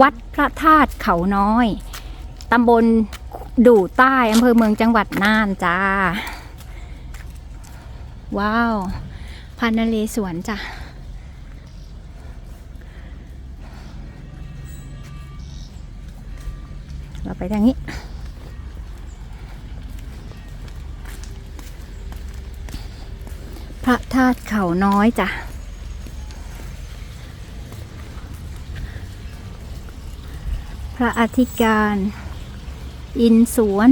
วัดพระธาตุเขาน้อย ตำบลดู่ใต้อำเภอเมืองจังหวัดน่านจ้า ว้าวพันนเลสวนจ้ะเราไปทางนี้พระธาตุเขาน้อยจ้ะ พระอธิการ อินสวน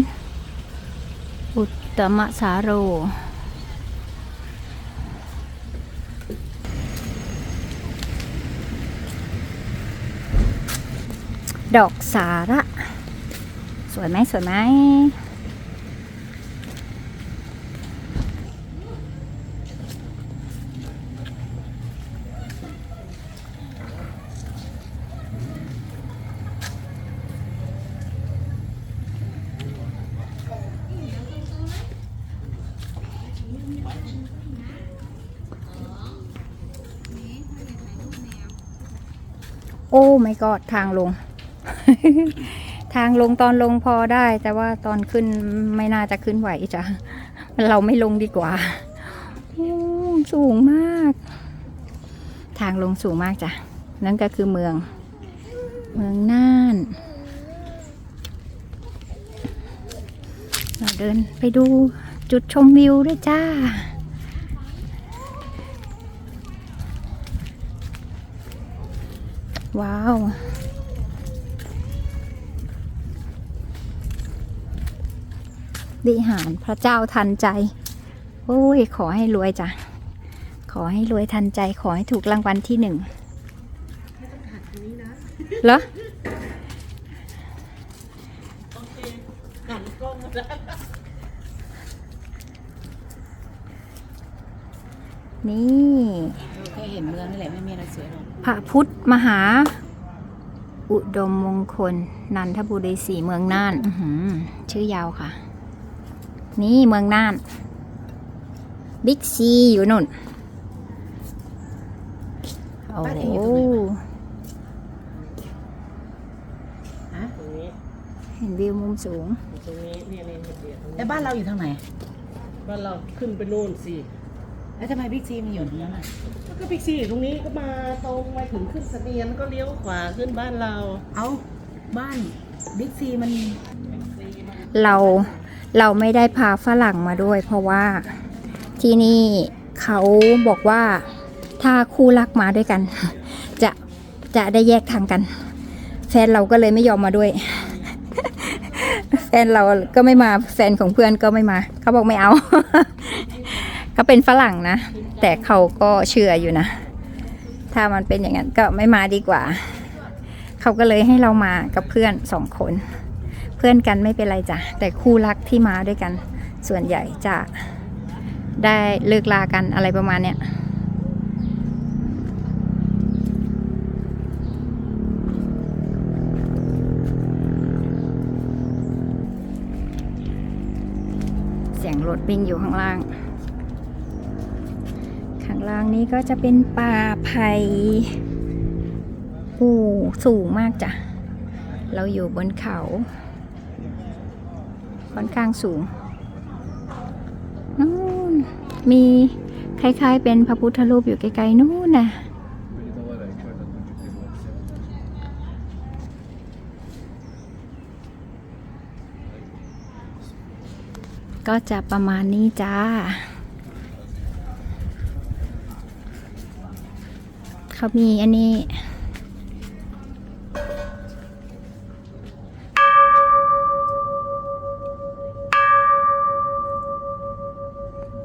อุตตมสาโร ดอกสาระ สวยไหมสวยไหม โอ้ไม่กอดทางลง ทางลงตอนลงพอได้ แต่ว่าตอนขึ้นไม่น่าจะขึ้นไหวจ้ะเราไม่ลงดีกว่าสูงมาก ทางลงสูงมากจ้ะ นั่นก็คือเมือง เมืองน่านเราเดินไปดูจุดชมวิวด้วยจ้า ว้าววิหารพระเจ้าทันใจ โอ้ย ขอให้รวยจ้ะ ขอให้รวยทันใจ ขอให้ถูกรางวัลที่หนึ่งเหรอนี่ ค่เห็นเมืองนี่แหละไม่มีอะไรสวยหรอกพระพุทธมหา อุดมมงคล นันทบุรีสีเมืองน่านอื้อหือชื่อยาวค่ะ นี่เมืองน่าน บิ๊กซีอยู่นู่นโอ้โหฮะตรงนี้เห็นวิวมุมสูงตรงนี้เนี่ยเนี่ยเนี่ยเนี่ยตรงนี้แล้วบ้านเราอยู่ทางไหน บ้านเราขึ้นไปนู่นสิ แล้วทำไมบิ๊กซีมันอยู่ตรงนั้นอะแล้วก็พิกซี่ตรงนี้ก็มาตรงมาถึงขึ้นเสนียนก็เลี้ยวขวาขึ้นบ้านเราเอาบ้านบิ๊กซีมันเราเราไม่ได้พาฝรั่งมาด้วย เพราะว่าที่นี่เขาบอกว่าถ้าคู่รักมาด้วยกัน จะจะได้แยกทางกัน แฟนเราก็เลยไม่ยอมมาด้วย แฟนเราก็ไม่มาแฟนของเพื่อนก็ไม่มา เขาบอกไม่เอา ก็เป็นฝรั่งนะ แต่เขาก็เชื่ออยู่นะ ถ้ามันเป็นอย่างนั้นก็ไม่มาดีกว่า เขาก็เลยให้เรามากับเพื่อนสองคน เพื่อนกันไม่เป็นไรจ้ะ แต่คู่รักที่มาด้วยกัน ส่วนใหญ่จะได้เลิกลากันอะไรประมาณเนี้ยเสียงรถวิ่งอยู่ข้างล่างข้าง ล่างนี้ก็จะเป็นป่าไผ่โอ้สูงมากจ้ะ เราอยู่บนเขา ค่อนข้างสูงนู่นมีคล้ายๆ เป็นพระพุทธรูปอยู่ไกลๆนู่นนะก็จะประมาณนี้จ้า เขามีอันนี้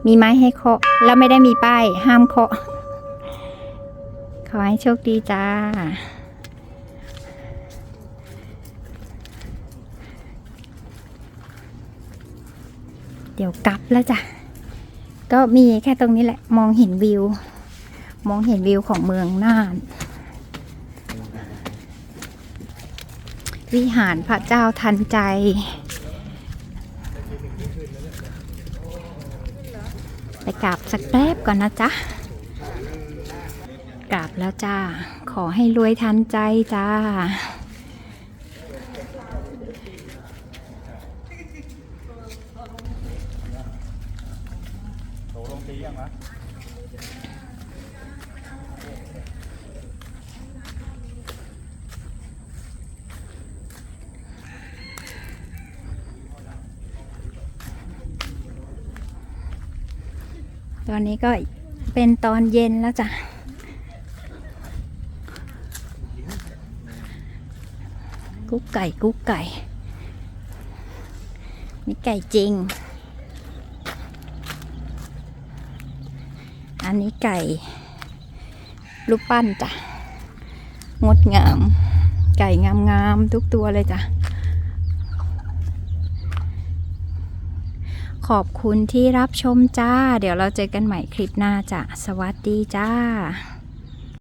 มีไม้ให้เคาะ แล้วไม่ได้มีป้าย ห้ามเคาะ ขอให้โชคดีจ้าเดี๋ยวกลับแล้วจ้ะ ก็มีแค่ตรงนี้แหละ มองเห็นวิว มองเห็นวิวของเมืองน่าน วิหารพระเจ้าทันใจ ไปกราบสักแป๊บก่อนนะจ๊ะกราบแล้วจ้า ขอให้รวยทันใจจ้าโตลงตียังวะ ตอนนี้ก็เป็นตอนเย็นแล้วจ้ะ กุ๊กไก่กุ๊กไก่นี่ไก่จริง อันนี้ไก่รูปปั้นจ้ะ งดงาม ไก่งามๆทุกตัวเลยจ้ะ ขอบคุณที่รับชมจ้า เดี๋ยวเราเจอกันใหม่คลิปหน้าจ้ะ สวัสดีจ้า